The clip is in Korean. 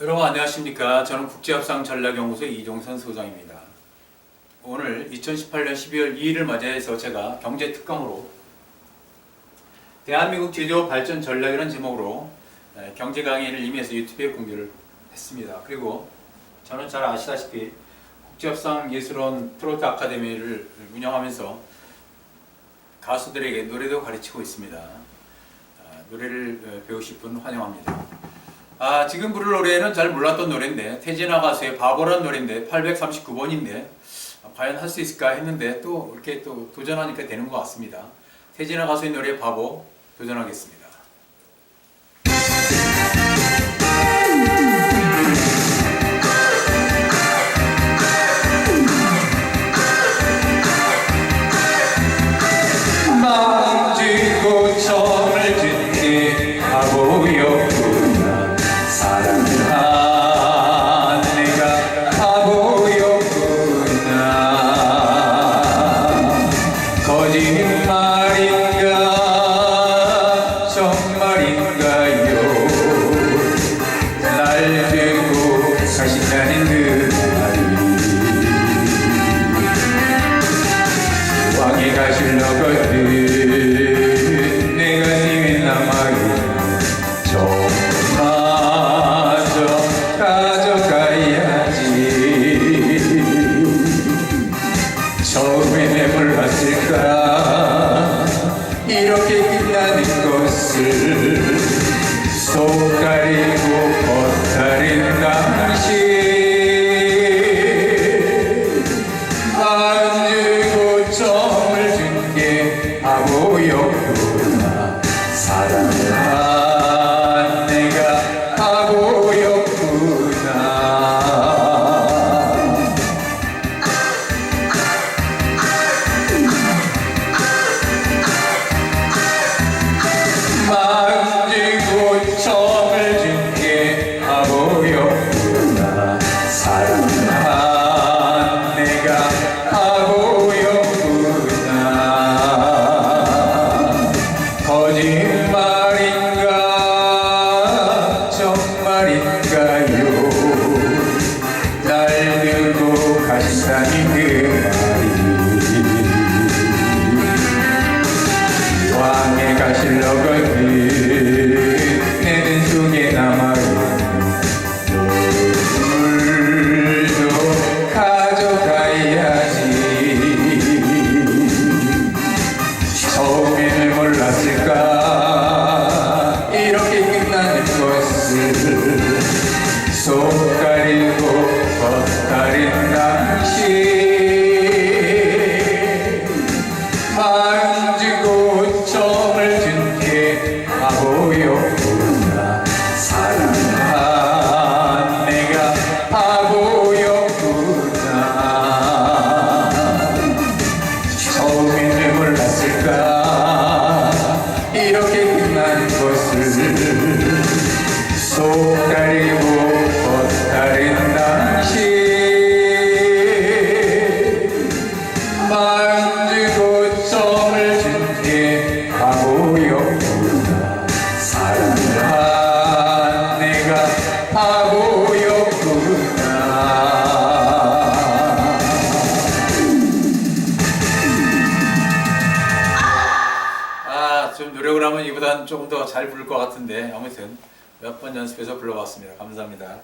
여러분 안녕하십니까. 저는 국제협상 전략연구소 이종선 소장입니다. 오늘 2018년 12월 2일을 맞이해서 제가 경제 특강으로 대한민국 제조 발전 전략이라는 제목으로 에, 경제 강의를 임해서 유튜브에 공개를 했습니다. 그리고 저는 잘 아시다시피 국제협상 예술원 트로트 아카데미를 운영하면서 가수들에게 노래도 가르치고 있습니다. 아, 노래를 어, 배우실 분 환영합니다. 아, 지금 부를 노래는 잘 몰랐던 노래인데 태진아 가수의 바보란 노래인데 839번인데 과연 할 수 있을까 했는데 또 이렇게 또 도전하니까 되는 것 같습니다. 태진아 가수의 노래 바보 도전하겠습니다. 거짓말인가? 정말인가요? 날 두고 사신다는 그 바보였 몰 좀 노력을 하면 이보단 조금 더 잘 부를 것 같은데 아무튼 몇 번 연습해서 불러봤습니다. 감사합니다.